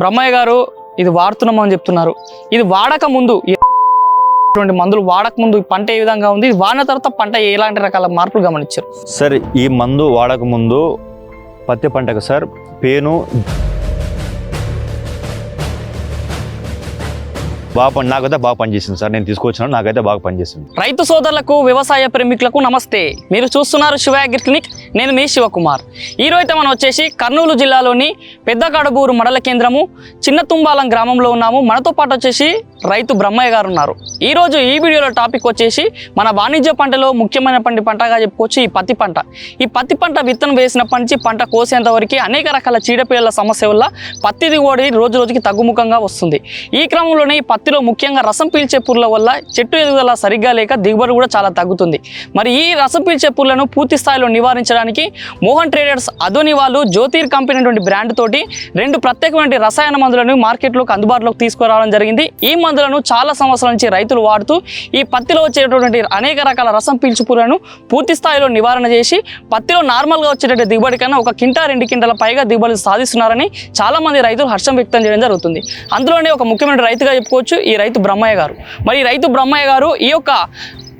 బ్రహ్మయ్య గారు ఇది వాడుతున్నామని చెప్తున్నారు. ఇది వాడక ముందు ఇటువంటి మందులు వాడక ముందు ఈ పంట ఏ విధంగా ఉంది? వాడిన తర్వాత పంట ఎలాంటి రకాల మార్పులు గమనించారు? సార్ ఈ మందు వాడక ముందు పత్తి పంటకు సార్ పేను బాగా పని నాకైతే బాగా పనిచేసింది సార్. నేను తీసుకొచ్చాను నాకైతే బాగా పనిచేసింది రైతు సోదరులకు వ్యవసాయ ప్రేమికులకు నమస్తే. మీరు చూస్తున్నారు శివ అగ్రి క్లినిక్. నేను మీ శివకుమార్. ఈరోజు మనం వచ్చేసి కర్నూలు జిల్లాలోని పెద్ద కడబూరు మండల కేంద్రము చిన్న తుంబాలం గ్రామంలో ఉన్నాము. మనతో పాటు వచ్చేసి రైతు బ్రహ్మయ్య గారు ఉన్నారు. ఈరోజు ఈ వీడియోలో టాపిక్ వచ్చేసి మన వాణిజ్య పంటలో ముఖ్యమైన పండి పంటగా చెప్పుకోవచ్చు ఈ పత్తి పంట. ఈ పత్తి పంట విత్తనం వేసినప్పటి నుంచి పంట కోసేంత వరకు అనేక రకాల చీడపీడల సమస్య వల్ల పత్తి దిగుబడి రోజు రోజుకి తగ్గుముఖంగా వస్తుంది. ఈ క్రమంలోనే ఈ పత్తిలో ముఖ్యంగా రసం పీల్చే పుర్ల వల్ల చెట్టు ఎదుగుదల సరిగ్గా లేక దిగుబడి కూడా చాలా తగ్గుతుంది. మరి ఈ రసం పీల్చే పుర్లను పూర్తి స్థాయిలో నివారించడానికి మోహన్ ట్రేడర్స్ అదోని వాళ్ళు జ్యోతిర్ కంపెనీ అటువంటి బ్రాండ్ తోటి రెండు ప్రత్యేకమైన రసాయన మందులను మార్కెట్లోకి అందుబాటులోకి తీసుకురావడం జరిగింది. ఈ మందులను చాలా సంవత్సరాల నుంచి రైతు పద్ధతులు వాడుతూ ఈ పత్తిలో వచ్చేటటువంటి అనేక రకాల రసం పీల్చు పూర్తి స్థాయిలో నివారణ చేసి పత్తిలో నార్మల్గా వచ్చేటటువంటి దిగుబడి కన్నా ఒక కింటా రెండు కింటల పైగా దిగుబడి సాధిస్తున్నారని చాలామంది రైతులు హర్షం వ్యక్తం చేయడం జరుగుతుంది. అందులోనే ఒక ముఖ్యమైన రైతుగా చెప్పుకోవచ్చు ఈ రైతు బ్రహ్మయ్య గారు. మరి రైతు బ్రహ్మయ్య గారు ఈ యొక్క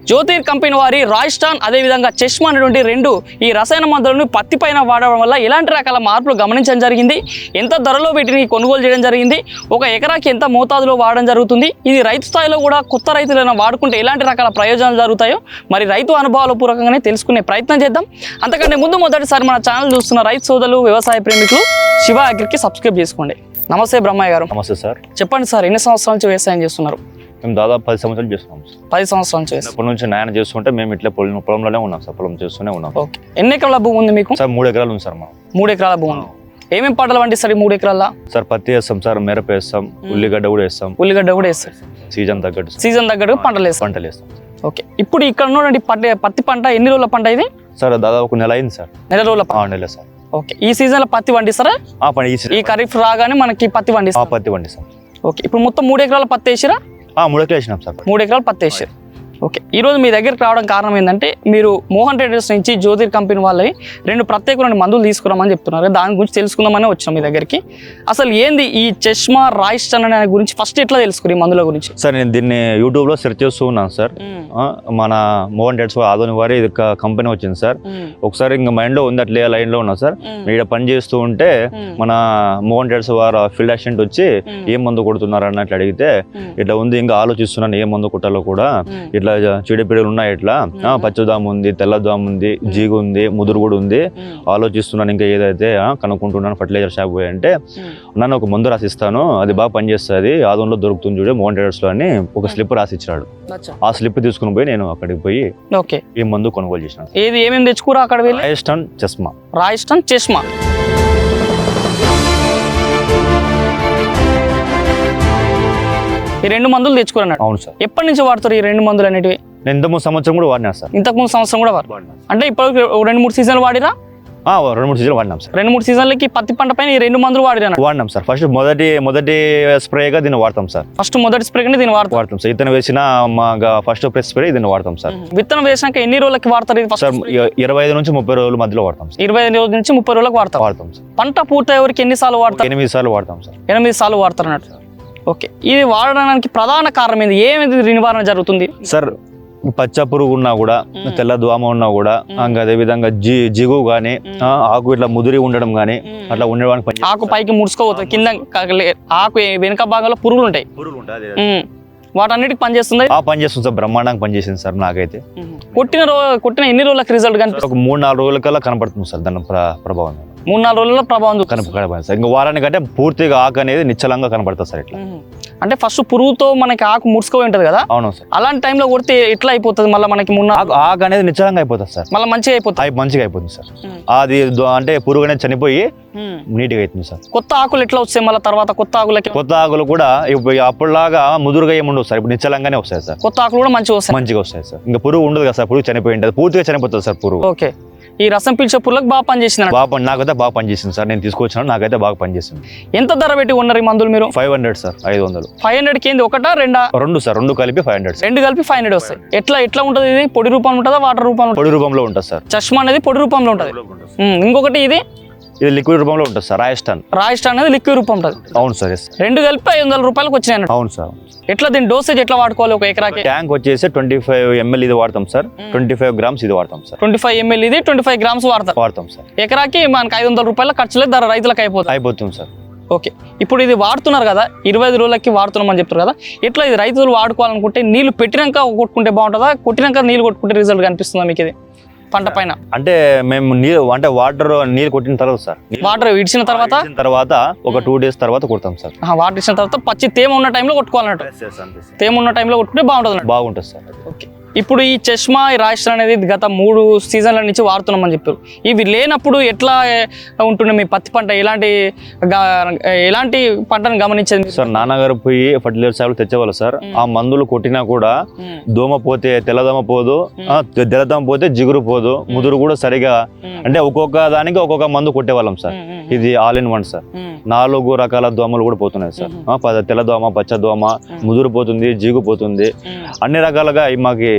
జ్యోతిర్ కంపెనీ వారి రాయిస్టాన్ అదేవిధంగా చెష్మా అనేటువంటి రెండు ఈ రసాయన మందులను పత్తి పైన వాడడం వల్ల ఎలాంటి రకాల మార్పులు గమనించడం జరిగింది? ఎంత ధరలో వీటిని కొనుగోలు చేయడం జరిగింది? ఒక ఎకరాకి ఎంత మోతాదులో వాడడం జరుగుతుంది? ఇది రైతు స్థాయిలో కూడా కొత్త రైతులైనా వాడుకుంటే ఎలాంటి రకాల ప్రయోజనాలు జరుగుతాయో మరి రైతు అనుభవాల పూర్వకంగానే తెలుసుకునే ప్రయత్నం చేద్దాం. అంతకంటే ముందు మొదటిసారి మన ఛానల్ చూస్తున్న రైతు సోదరులు వ్యవసాయ ప్రేమికులు శివ అగ్రికి సబ్స్క్రైబ్ చేసుకోండి. నమస్తే బ్రహ్మయ్య గారు. నమస్తే సార్. చెప్పండి సార్ ఎన్ని సంవత్సరాల నుంచి వ్యవసాయం చేస్తున్నారు? మేము దాదాపు పది సంవత్సరాలు చేస్తున్నాం సార్. పది సంవత్సరాల అప్పటి నుంచి నాయన చేస్తుంటే మేము ఇట్లా పొలం పొలంలోనే ఉన్నాం సార్ పొలం చేస్తూనే ఉన్నాం. ఓకే. ఎన్ని ఎకరాల భూమి ఉంది మీకు? సార్ మూడు ఎకరాలు ఉంది సార్ మనం మూడు ఎకరాల భూమి ఉంది. ఏమేమి పంటలు పండిస్తారు ఈ మూడు ఎకరాల సార్ పత్తి వేస్తాం సార్ మిరప వేస్తాం ఉల్లిగడ్డ కూడా వేస్తాం. ఉల్లిగడ్డ కూడా వేస్తారు. సీజన్ తగ్గట్టు సీజన్ తగ్గట్టు పంటలు వేస్తారు. పంటలు వేస్తాం ఓకే. ఇప్పుడు ఇక్కడ ఉన్నటువంటి పత్తి పత్తి పంట ఎన్ని రోజుల పంట ఇది? సార్ దాదాపు ఒక నెల అయింది సార్. నెల రోజుల పంట. నెల సార్. ఓకే. ఈ సీజన్లో పత్తి పండిస్తారా? ఈ ఖరీఫ్ రాగానే మనకి పత్తి ఆ పండిస్తారు పత్తి పండిస్తాం. ఓకే. ఇప్పుడు మొత్తం మూడు ఎకరాల పత్తి వేసిరా? మూడు ఎకరాలు వేసినాం సార్. మూడు ఎకరాలు పత్తి వేసారు. ఓకే. ఈ రోజు మీ దగ్గరికి రావడం కారణం ఏంటంటే మీరు మోహన్ ట్రేడర్స్ నుంచి జ్యోతిర్ కంపెనీ వాళ్ళవి రెండు ప్రత్యేకమైన మందులు తీసుకురామని చెప్తున్నారు. దాని గురించి తెలుసుకుందామని వచ్చాం మీ దగ్గరికి. అసలు ఏంది ఈ చష్మా రాయిస్టన్ అనే గురించి ఫస్ట్ ఎట్లా తెలుసుకుని ఈ మందుల గురించి? సార్ నేను దీన్ని యూట్యూబ్లో సెర్చ్ చేస్తూ ఉన్నాను సార్. మన మోహన్ డెట్స్ ఆదోని వారి ఇది కంపెనీ వచ్చింది సార్. ఒకసారి ఇంకా మైండ్లో ఉంది అట్లే లైన్లో ఉన్నా సార్. ఇక్కడ పని చేస్తూ ఉంటే మన మోహన్ డెట్స్ వారు ఫీల్డ్ అసిస్టెంట్ వచ్చి ఏం మందు కొడుతున్నారు అన్నట్లు అడిగితే ఇట్లా ఉంది ఇంకా ఆలోచిస్తున్నాను ఏ మందు కొట్టాలో కూడా. ఇట్లా చీడపీడలు ఉన్నాయి ఇట్లా. పచ్చదాము ఉంది తెల్లదాము ఉంది జీగు ఉంది ముదురు కూడా ఉంది. ఆలోచిస్తున్నాను ఇంకా ఏదైతే కనుక్కుంటున్నాను ఫర్టిలైజర్ షాప్ పోయి అంటే. నన్ను ఒక మందు రాసిస్తాను అది బాగా పనిచేస్తుంది. ఆదంలో దొరుకుతుంది చూడే మోహన్ ట్రేడర్స్లో అని ఒక స్లిప్ రాసిచ్చాడు. ఆ స్లిప్ తీసుకుని పోయి నేను అక్కడికి పోయి ఓకే. ఈ మందు కొనుగోలు చేసినాను ఏది ఏమేమి తెచ్చుకోరా అక్కడ వెళ్ళి? రాయస్టన్ చస్మా. రాయిస్టన్ చష్మా ఈ రెండు మందులు తెచ్చుకున్నాడు. అవును సార్. ఎప్పటి నుంచి వాడతారు ఈ రెండు మందులు అనేటివి? నేను ఇంత ముందు సంవత్సరం కూడా వాడినా సార్. ఇంతకు ముందు సంవత్సరం కూడా వాడు. అంటే ఇప్పుడు రెండు మూడు సీజన్లు వాడిరా? రెండు మూడు సీజన్లు వాడినాం సార్. రెండు మూడు సీజన్లకి పత్తి పంట పైన ఈ రెండు మందులు వాడిరా వాడినాం సార్. ఫస్ట్ మొదటి మొదటి స్ప్రేగా దీన్ని వాడతాం సార్. ఫస్ట్ మొదటి స్ప్రే కింద దీన్ని వాడతారు వాడతాం సార్. ఇతను వేసిన మా ఫస్ట్ ప్రెస్ స్ప్రే దీన్ని వాడతాం సార్. విత్తనం వేసినాక ఎన్ని రోజులకి వాడతారు సార్ ఇరవై ఐదు నుంచి ముప్పై రోజుల మధ్యలో వాడతాం సార్. ఇరవై ఐదు రోజుల నుంచి ముప్పై రోజులకు వాడతారు వాడతాం సార్. పంట పూర్తయ్యే వరకు ఎన్ని సార్లు వాడతారు? ఎనిమిది సార్లు వాడతాం సార్. ఎనిమిది సార్లు వాడతారు అన్నట్టు ఓకే. ఇది వాడడానికి ప్రధాన కారణం ఏంది? ఏమిది నివారణ జరుగుతుంది? సార్ పచ్చ పురుగు ఉన్నా కూడా తెల్ల దోమ ఉన్నా కూడా ఇంకా అదే విధంగా జి జిగు కానీ ఆకు ఇట్లా ముదిరి ఉండడం కానీ అట్లా ఉండడానికి పని ఆకు పైకి ముడుచుకోపోతుంది కింద ఆకు వెనుక భాగంలో పురుగులు ఉంటాయి. ఉమ్. వాటన్నిటికి పనిచేస్తుంది ఆ పని చేస్తుంది సార్ బ్రహ్మాండంగా పని చేసింది సార్ నాకైతే. కొట్టిన రో కొట్టిన ఎన్ని రోజులకు రిజల్ట్ కనిపిస్తుంది? ఒక మూడు నాలుగు రోజుల కల్లా కనపడుతుంది సార్ దాని ప్ర- ప్రభావం. మూడు నాలుగు రోజుల్లో ప్రభావం చూపిస్తుంది. సార్ ఇంకా వారానికంటే పూర్తిగా ఆకు అనేది నిశ్చలంగా కనపడుతుంది సార్ ఇట్లా. అంటే ఫస్ట్ పురుగుతో మనకి ఆకు ముడుచుకోపోయి ఉంటుంది కదా? అవును సార్. అలాంటి టైంలో కొడితే ఎట్లా అయిపోతుంది? మళ్ళీ మనకి నాలుగు ఆకు ఆకు అనేది నిశ్చలంగా అయిపోతుంది సార్. మళ్ళీ మంచిగా అయిపోతుంది? మంచిగా అయిపోతుంది సార్. అది దో- అంటే పురుగు అనేది చనిపోయి. నీట్గా అవుతుంది సార్. కొత్త ఆకులు ఎట్లా వస్తాయి? మళ్ళీ తర్వాత కొత్త ఆకులకి? కొత్త ఆకులు కూడా ఇప్పుడు అప్పుడులాగా ముదురుగా ఏమి ఉండవు సార్. ఇప్పుడు నిశ్చలంగానే వస్తాయి సార్. కొత్త ఆకులు కూడా మంచిగా వస్తాయి. మంచిగా వస్తాయి సార్. ఇంకా పురుగు ఉండదు కదా సార్. పురుగు చనిపోయి ఉంటుంది. పూర్తిగా చనిపోతుంది సార్ పురుగు. ఓకే. ఈ రసం పీల్చే పుల్లకు బాగా పనిచేసింది. బాగా పని నాకైతే బాగా పనిచేసింది సార్. నేను తీసుకొచ్చాను నాకైతే బాగా పనిచేసింది. ఎంత ధర పెట్టి ఉన్నారు ఈ మందులు మీరు? ఫైవ్ హండ్రెడ్ సార్ ఐదు వందలు. ఫైవ్ హండ్రెడ్ కింద ఒకటా రెండా? రెండు సార్ రెండు కలిపి ఫైవ్ హండ్రెడ్ రెండు కలిపి ఫైవ్ హండ్రెడ్ వస్తాయి. ఎట్లా ఎట్లా ఉంటుంది ఇది? పొడి రూపంలో ఉంటుందా వాటర్ రూపంలో పొడి రూపంలో ఉంటుంది సార్. చష్మా అనేది పొడి రూపంలో ఉంటుంది. ఇంకొకటి ఇది? ఇది లిక్విడ్ రూపంలో ఉంటుంది సార్ రాజస్థాన్. రాయిస్టాన్ అనేది లిక్విడ్ రూపం ఉంటుంది. అవును సార్ రెండు కలిపి ఐదు వందల రూపాయలకు వచ్చినాయి. అవును సార్. ఎట్లా దీని డోసేజ్ ఎట్లా వాడుకోవాలి ఒక ఎకరాకి? ట్యాంక్ వచ్చేసి ట్వంటీ ఫైవ్ ఎంఎల్ ఇది వాడతాం సార్. ట్వంటీ ఫైవ్ గ్రామ్స్ ఇది వాడతాం సార్. ట్వంటీ ఫైవ్ ఎంఎల్ ఇది ట్వంటీ ఫైవ్ గ్రామ్స్ వాడతారు వాడతాం సార్. ఎకరాకి మనకి ఐదు వందల రూపాయల ఖర్చులే ధర రైతులకు అయిపోతుంది అయిపోతుంది సార్. ఓకే. ఇప్పుడు ఇది వాడుతున్నారు కదా ఇరవై ఐదు రోజులకి వాడుతున్నామని చెప్తారు కదా ఎట్లా ఇది రైతులు వాడుకోవాలనుకుంటే నీళ్ళు పెట్టినాక కొట్టుకుంటే బాగుంటుందా? కొట్టినాక నీళ్ళు కొట్టుకుంటే రిజల్ట్ కనిపిస్తుందా మీకు ఇది? పంట పైన. అంటే మేము నీళ్ళు అంటే వాటర్ నీళ్ళు కొట్టిన తర్వాత సార్. వాటర్ ఇడిచిన తర్వాత? తర్వాత ఒక టూ డేస్ తర్వాత కొడతాం సార్. వాటర్ ఇచ్చిన తర్వాత పచ్చి తేమ ఉన్న టైంలో కొట్టుకోవాలన్నట్టు. తేమ ఉన్న టైంలో కొట్టుకుంటే బాగుంటుంది బాగుంటుంది సార్. ఓకే ఇప్పుడు ఈ చష్మా ఈ రాష్ట్రం అనేది గత మూడు సీజన్ల నుంచి వాడుతున్నామని చెప్పారు. ఇవి లేనప్పుడు ఎట్లా ఉంటుండే మీ పత్తి పంట? ఎలాంటి ఎలాంటి పంటను గమనించేది? సార్ నాన్నగారు పోయి ఫర్టిలైజర్ సాగులు తెచ్చేవాళ్ళు సార్. ఆ మందులు కొట్టినా కూడా దోమ పోతే తెల్లదోమ పోదు తెల్లదోమ పోతే జిగురు పోదు ముదురు కూడా సరిగా అంటే ఒక్కొక్క దానికి ఒక్కొక్క మందు కొట్టేవాళ్ళం సార్. ఇది ఆల్ ఇన్ వన్ సార్ నాలుగు రకాల దోమలు కూడా పోతున్నాయి సార్ ఆ, ప- తెల్లదోమ పచ్చ దోమ ముదురు పోతుంది జిగు పోతుంది. ఉమ్. అన్ని రకాలుగా మాకి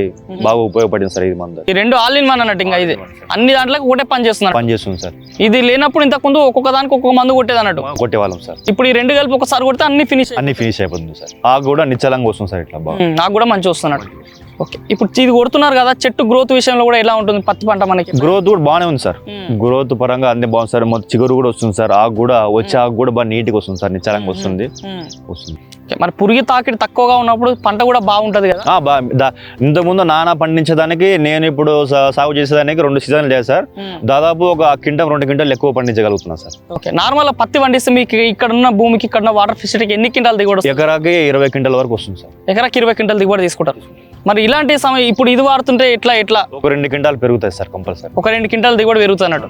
బాగా ఉపయోగపడింది సార్ ఇది మందు. ఈ రెండు ఆల్ ఇన్ వన్ అన్నట్టు ఇంకా ఇది. అన్ని దాంట్లోకి ఒకటే పని చేస్తున్నారు. పని చేస్తుంది సార్ ఇది లేనప్పుడు ఇంతకుముందు ఒక్కొక్క దానికి ఒక్కొక్క మందు కొట్టేది అన్నట్టు. కొట్టేవాళ్ళం సార్ ఇప్పుడు ఈ రెండు కలిపి ఒకసారి కొడితే అన్ని ఫినిష్ అన్ని ఫినిష్ అయిపోతుంది సార్ ఆకు కూడా నిశ్చలంగా వస్తుంది సార్ ఇట్లా బాగా. నాకు కూడా మంచి వస్తున్నాడు ఓకే ఇప్పుడు ఇది కొడుతున్నారు కదా చెట్టు గ్రోత్ విషయంలో కూడా ఎలా ఉంటుంది పత్తి పంట మనకి? గ్రోత్ కూడా బాగానే ఉంది సార్. గ్రోత్ పరంగా అన్ని బాగుంది సార్. మొత్తం చిగురు కూడా వస్తుంది సార్. ఆకు కూడా వచ్చే ఆకు కూడా బాగా నీట్గా వస్తుంది సార్. నిశ్చలంగా వస్తుంది. ఉమ్. వస్తుంది. మరి పురుగు తాకిడి తక్కువగా ఉన్నప్పుడు పంట కూడా బాగుంటది కదా? బా ఇంతకుముందు నానా పండించేదానికి నేను ఇప్పుడు సాగు చేసేదానికి రెండు సీజన్లు లేదు సార్. దాదాపు ఒక క్వింటల్ రెండు క్వింటల్ ఎక్కువ పండించగలుగుతున్నా సార్. ఓకే నార్మల్ పత్తి పండిస్తే మీకు ఇక్కడ ఉన్న భూమికి ఇక్కడ ఉన్న వాటర్ ఫెసిలిటీకి ఎన్ని క్వింటాల్ దిగుబడి? ఎకరాకి ఇరవై క్వింటల్ వరకు వస్తుంది సార్. ఎకరాకి ఇరవై క్వింటాల్ దిగుబడి తీసుకుంటారు. మరి ఇలాంటి సమయం ఇప్పుడు ఇది వాడుతుంటే ఎట్లా ఎట్లా? ఒక రెండు క్వింటాల్ పెరుగుతాయి సార్ కంపల్సరీ. ఒక రెండు క్వింటాల్ దిగుబడి పెరుగుతున్నట్టు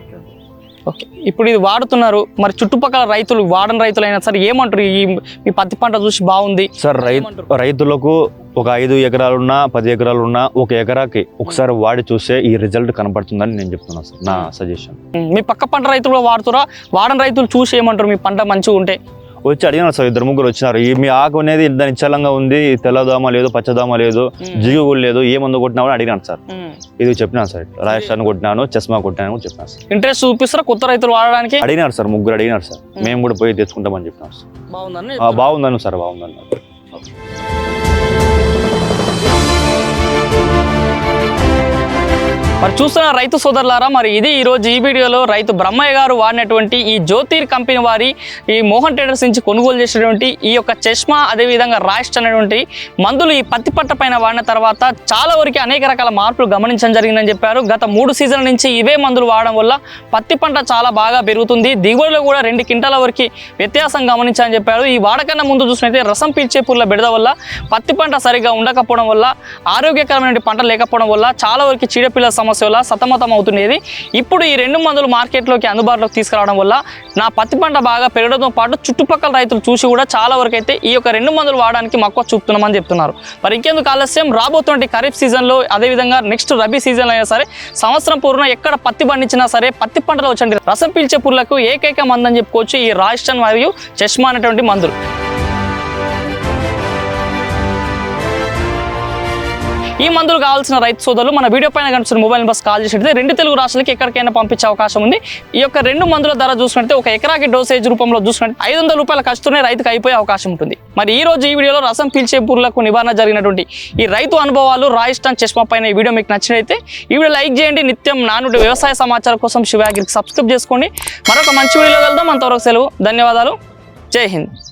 ఓకే. ఇప్పుడు ఇది వాడుతున్నారు మరి చుట్టుపక్కల రైతులు వాడని రైతులు అయినా సరే ఏమంటారు? ఈ మీ పత్తి పంట చూసి బాగుంది. సార్ రైతు రైతులకు ఒక ఐదు ఎకరాలున్నా పది ఎకరాలున్నా ఒక ఎకరాకి ఒకసారి వాడి చూస్తే ఈ రిజల్ట్ కనపడుతుందని నేను చెప్తున్నాను సార్ నా సజెషన్. మీ పక్క పంట రైతులు కూడా వాడుతురా? వాడని రైతులు చూసి ఏమంటారు? మీ పంట మంచిగా ఉంటే? వచ్చి అడిగినారు సార్ ఇద్దరు ముగ్గురు వచ్చినారు. ఈ మీ ఆకు అనేది ఇంత నిశ్చలంగా ఉంది తెల్లదోమ లేదు పచ్చదోమ లేదు జిగు కూడా లేదు ఏ మందు కొట్టినా కూడా అడిగినాను సార్. ఇది చెప్పినాను సార్ రాజస్థాన్ కొట్టినాను చస్మా కొట్టినాను కూడా చెప్పినాను సార్. ఇంట్రెస్ట్ చూపిస్తారా కొత్త రైతులు వాడడానికి? అడిగినారు సార్ ముగ్గురు అడిగినారు సార్. మేము. కూడా పోయి తెచ్చుకుంటామని చెప్పినాం సార్. బాగుందని ఆ, బాగుందను సార్ మరి చూస్తున్న రైతు సోదరులారా మరి ఇది ఈరోజు ఈ వీడియోలో రైతు బ్రహ్మయ్య గారు వాడినటువంటి ఈ జ్యోతిర్ కంపెనీ వారి ఈ మోహన్ ట్రేడర్స్ నుంచి కొనుగోలు చేసినటువంటి ఈ యొక్క చష్మా అదేవిధంగా రాయిస్ట్ అనేటువంటి మందులు ఈ పత్తి పట్ట పైన వాడిన తర్వాత చాలా వరకు అనేక రకాల మార్పులు గమనించడం జరిగిందని చెప్పారు. గత మూడు సీజన్ల నుంచి ఇవే మందులు వాడడం వల్ల పత్తి పంట చాలా బాగా పెరుగుతుంది. దిగుబడిలో కూడా రెండు క్వింటాల వరకు వ్యత్యాసం గమనించాలని చెప్పారు. ఈ వాడకన్నా ముందు చూసినట్లయితే రసం పీల్చే పుల్ల బెడద వల్ల పత్తి పంట సరిగ్గా ఉండకపోవడం వల్ల ఆరోగ్యకరమైన పంట లేకపోవడం వల్ల చాలా వరకు చీడపిల్ల సమస్య వల్ల సతమతం అవుతుండేది ఇప్పుడు ఈ రెండు మందులు మార్కెట్లోకి అందుబాటులోకి తీసుకురావడం వల్ల నా పత్తి పంట బాగా పెరగడంతో పాటు చుట్టుపక్కల రైతులు చూసి కూడా చాలా వరకు అయితే ఈ యొక్క రెండు మందులు వాడడానికి మక్కువ చూపుతున్నామని చెప్తున్నారు. మరి ఇంకెందుకు ఆలస్యం? రాబోతున్న ఖరీఫ్ సీజన్లో అదేవిధంగా నెక్స్ట్ రబీ సీజన్లో అయినా సరే సంవత్సరం పూర్ణ ఎక్కడ పత్తి పండించినా సరే పత్తి పంటలో వచ్చే రసం పీల్చే పుర్లకు ఏకైక మందు అని చెప్పుకోవచ్చు ఈ రాయిస్టన్ మరియు చష్మా అనేటువంటి మందులు. ఈ మందులు కావాల్సిన రైతు సోదరులు మన వీడియో పైన కనిపిస్తున్న మొబైల్ నెంబర్స్ కాల్ చేసినట్లయితే రెండు తెలుగు రాష్ట్రాలకి ఎక్కడికైనా పంపించే అవకాశం ఉంది. ఈ యొక్క రెండు మందుల ధర చూసుకుంటే ఒక ఎకరాకి డోసేజ్ రూపంలో చూసుకుంటే ఐదు వందల రూపాయల ఖర్చుతోనే రైతుకు అయిపోయే అవకాశం ఉంటుంది. మరి ఈ రోజు ఈ వీడియోలో రసం పీల్చే పూర్లకు నివారణ జరిగినటువంటి ఈ రైతు అనుభవాలు రాయిస్టాన్ చష్మా పైన ఈ వీడియో మీకు నచ్చినైతే ఈ వీడియో లైక్ చేయండి. నిత్యం నానుడి వ్యవసాయ సమాచారం కోసం శివాగిరికి సబ్స్క్రైబ్ చేసుకోండి. మరొక మంచి వీడియోలో వెళ్దాం అంతవరకు సెలవు. ధన్యవాదాలు. జై హింద్.